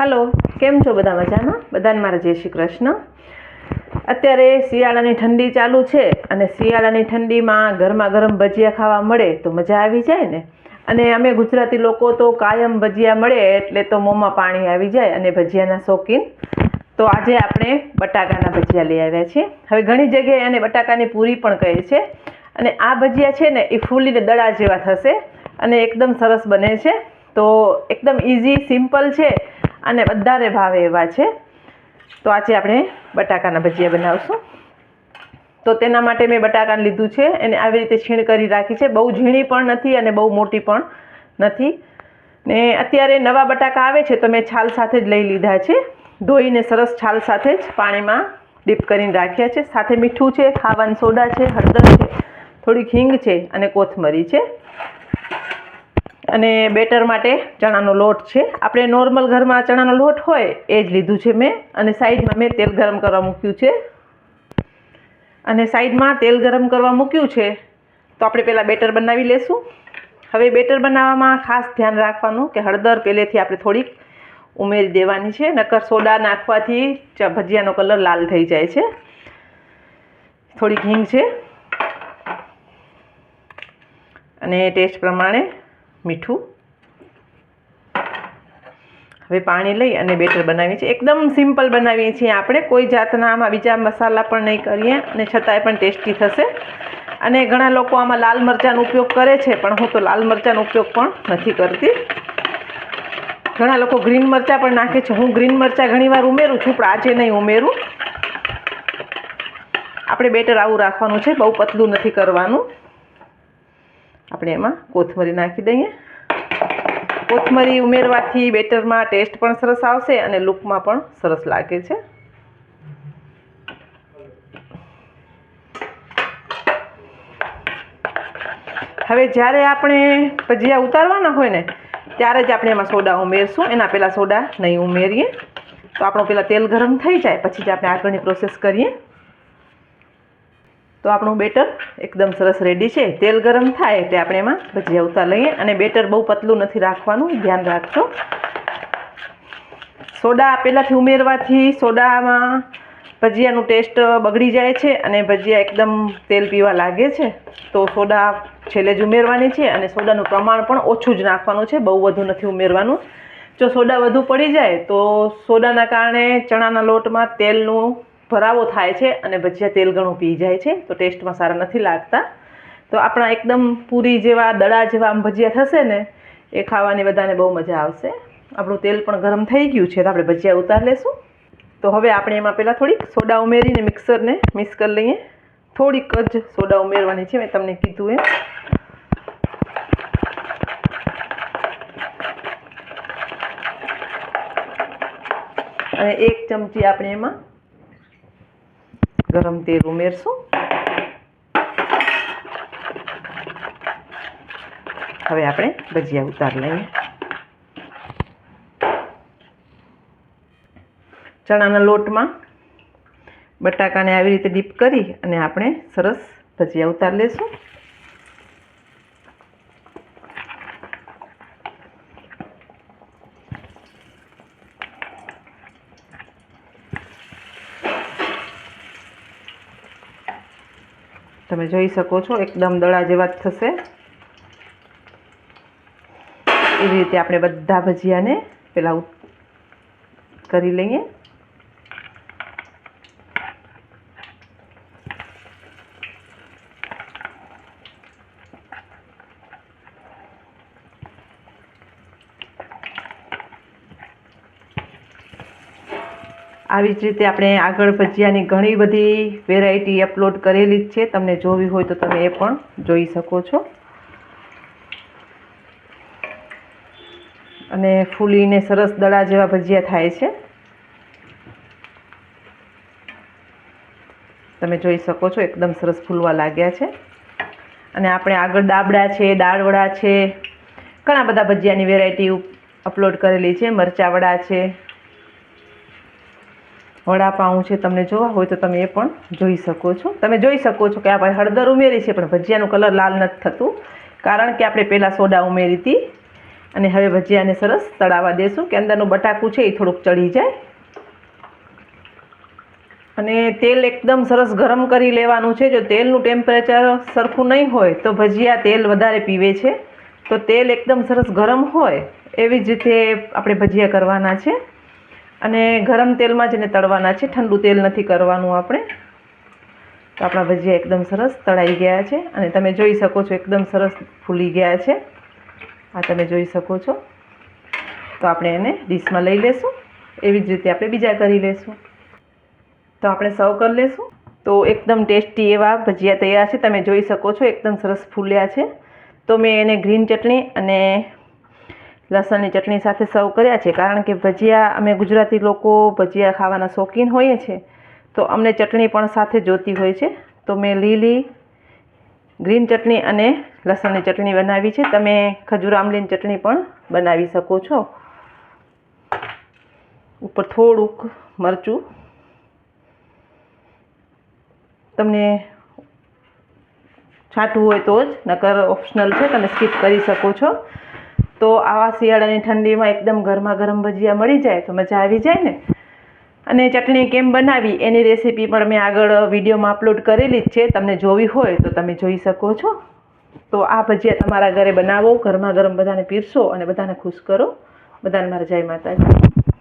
Hello, કેમ છો બધા મજામાં? બધાને મારા જય શ્રી કૃષ્ણ. અત્યારે શિયાળાની ઠંડી ચાલુ છે અને શિયાળાની ઠંડીમાં ગરમા ગરમ ભજીયા ખાવા મળે તો મજા આવી જાય ને? અને અમે ગુજરાતી લોકો તો કાયમ ભજીયા મળે એટલે તો મોંમાં પાણી આવી જાય અને ભજીયાના શોખીન. તો આજે આપણે બટાકાના ભજીયા લઈ આવ્યા છીએ. હવે ઘણી જગ્યાએ એને બટાકાની પૂરી પણ કહે છે. અને આ ભજીયા છે ને એ ફૂલીને દડા જેવા થશે અને એકદમ સરસ બને છે. તો એકદમ ઇઝી સિમ્પલ છે. અને વધારે ભાવે એવા છે. તો આજે આપણે બટાકાના ભજીયા બનાવશું. તો તેના માટે મેં બટાકાને લીધું છે એને આવી રીતે છીણ કરી રાખી છે. બહુ ઝીણી પણ નથી અને બહુ મોટી પણ નથી. ને અત્યારે નવા બટાકા આવે છે તો મેં છાલ સાથે જ લઈ લીધા છે. ધોઈને સરસ છાલ સાથે જ પાણીમાં ડીપ કરીને રાખ્યા છે. સાથે મીઠું છે, ખાવાનું સોડા છે, હળદર છે થોડીક હિંગ છે અને કોથમરી છે. અને બેટર માટે ચણાનો લોટ છે. આપણે નોર્મલ ઘરમાં ચણાનો લોટ હોય એ જ લીધું છે મેં અને સાઈડમાં મેં તેલ ગરમ કરવા મૂક્યું છે. અને સાઈડમાં તેલ ગરમ કરવા મૂક્યું છે, તો આપણે પહેલાં બેટર બનાવી લેશું. હવે બેટર બનાવવામાં ખાસ ધ્યાન રાખવાનું કે હળદર પહેલેથી આપણે થોડીક ઉમેરી દેવાની છે, નકર સોડા નાખવાથી ભજીયાનો કલર લાલ થઈ જાય છે. થોડીક હિંગ છે. અને ટેસ્ટ પ્રમાણે મીઠું. હવે પાણી લઈ અને બેટર બનાવીએ છીએ. એકદમ સિમ્પલ બનાવીએ છીએ આપણે. કોઈ જાતના આમાં બીજા મસાલા પણ નહીં કરીએ અને છતાંય પણ ટેસ્ટી થશે. અને ઘણા લોકો આમાં લાલ મરચાંનો ઉપયોગ કરે છે, પણ હું તો લાલ મરચાંનો ઉપયોગ પણ નથી કરતી. ઘણા લોકો ગ્રીન મરચાં પણ નાખે છે. હું ગ્રીન મરચાં ઘણીવાર ઉમેરું છું, પણ આજે નહીં ઉમેરું. આપણે બેટર આવું રાખવાનું છે. બહુ પતલું નથી કરવાનું. આપણે એમાં કોથમરી નાખી દઈએ. કોથમરી ઉમેરવાથી બેટરમાં ટેસ્ટ પણ સરસ આવશે અને લુકમાં પણ સરસ લાગે છે. હવે જ્યારે આપણે ભજીયા ઉતારવાના હોય ને, ત્યારે જ આપણે એમાં સોડા ઉમેરશું. એના પહેલાં સોડા નહીં ઉમેરીએ. તો આપણું પહેલાં તેલ ગરમ થઈ જાય, પછી જ આપણે આગળની પ્રોસેસ કરીએ. તો આપણું બેટર એકદમ સરસ રેડી છે. તેલ ગરમ થાય એટલે આપણે એમાં ભજીયા ઉતાર લઈએ અને બેટર બહુ પતલું નથી રાખવાનું, ધ્યાન રાખજો. સોડા પહેલાંથી ઉમેરવાથી સોડામાં ભજીયાનું ટેસ્ટ બગડી જાય છે અને ભજીયા એકદમ તેલ પીવા લાગે છે. તો સોડા છેલ્લે જ ઉમેરવાની છે અને સોડાનું પ્રમાણ પણ ઓછું જ નાખવાનું છે, બહુ વધુ નથી ઉમેરવાનું. જો સોડા વધુ પડી જાય તો સોડાના કારણે ચણાના લોટમાં તેલનું ભરાવો થાય છે અને ભજીયા તેલ ઘણું પી જાય છે, તો ટેસ્ટમાં સારા નથી લાગતા. તો આપણા એકદમ પૂરી જેવા દડા જેવા આમ ભજીયા થશે ને, એ ખાવાની બધાને બહુ મજા આવશે. આપણું તેલ પણ ગરમ થઈ ગયું છે, તો આપણે ભજીયા ઉતાર લેશું. તો હવે આપણે એમાં પહેલાં થોડીક સોડા ઉમેરીને મિક્સરને મિક્સ કરી લઈએ. થોડીક જ સોડા ઉમેરવાની છે, મેં તમને કીધું એમ. અને એક ચમચી આપણે એમાં ગરમ તેલ ઉમેરશું. હવે આપણે ભજીયા ઉતાર લઈએ. ચણાના લોટમાં બટાકાને આવી રીતે ડીપ કરી અને આપણે સરસ ભજીયા ઉતાર લેશું. તમે જોઈ શકો છો એકદમ દડા જેવા જ થશે. એવી રીતે આપણે બધા ભજીયાને પેલા કરી લઈએ. આવી જ રીતે આપણે આગળ ભજીયાની ઘણી બધી વેરાયટી અપલોડ કરેલી જ છે. તમને જોવી હોય તો તમે એ પણ જોઈ શકો છો. અને ફૂલીને સરસ દડા જેવા ભજીયા થાય છે. તમે જોઈ શકો છો, એકદમ સરસ ફૂલવા લાગ્યા છે. અને આપણે આગળ દાબડા છે, દાળવડા છે, ઘણા બધા ભજીયાની વેરાયટી અપલોડ કરેલી છે. મરચાં વડા છે વડાપાઉં છે, તમને જોવા હોય તો તમે એ પણ જોઈ શકો છો. તમે જોઈ શકો છો કે આપણે હળદર ઉમેરી છે, પણ ભજીયાનું કલર લાલ નથી થતું. કારણ કે આપણે પહેલાં સોડા ઉમેરી હતી અને હવે ભજીયાને સરસ તળાવવા દેશું કે અંદરનું બટાકું છે એ થોડુંક ચડી જાય. અને તેલ એકદમ સરસ ગરમ કરી લેવાનું છે. જો તેલનું ટેમ્પરેચર સરખું નહીં હોય તો ભજીયા તેલ વધારે પીવે છે. તો તેલ એકદમ સરસ ગરમ હોય એવી જ રીતે આપણે ભજીયા કરવાના છે. અને ગરમ તેલમાં જ એને તળવાના છે. ઠંડુ તેલ નથી કરવાનું આપણે. તો આપણા ભજીયા એકદમ સરસ તળાઈ ગયા છે અને તમે જોઈ શકો છો એકદમ સરસ ફૂલી ગયા છે. આ તમે જોઈ શકો છો. તો આપણે એને ડીશમાં લઈ લેશું. એવી જ રીતે આપણે બીજા કરી લેશું. તો આપણે સર્વ કરી લેશું. તો એકદમ ટેસ્ટી એવા ભજીયા તૈયાર છે. તમે જોઈ શકો છો એકદમ સરસ ફૂલ્યા છે. તો મેં એને ગ્રીન ચટણી અને લસણની ચટણી સાથે સર્વ કર્યા છે. કારણ કે ભજીયા, અમે ગુજરાતી લોકો ભજીયા ખાવાના શોખીન હોઈએ છીએ, તો અમને ચટણી પણ સાથે જોતી હોય છે. તો મેં લીલી ગ્રીન ચટણી અને લસણની ચટણી બનાવી છે. તમે ખજૂર આમલીની ચટણી પણ બનાવી શકો છો. ઉપર થોડુંક મરચું. તમને છાંટવું હોય તો જ, નકર ઓપ્શનલ છે, તમે સ્કીપ કરી શકો છો. તો આવા શિયાળાની ઠંડીમાં એકદમ ગરમા ગરમ ભજીયા મળી જાય તો મજા આવી જાય ને. અને ચટણી કેમ બનાવી એની રેસીપી પણ મેં આગળ વિડીયોમાં અપલોડ કરેલી જ છે. તમને જોવી હોય તો તમે જોઈ શકો છો. તો આ ભજીયા તમારા ઘરે બનાવો, ગરમા ગરમ બધાને પીરસો અને બધાને ખુશ કરો. બધાને મારા જય માતાજી.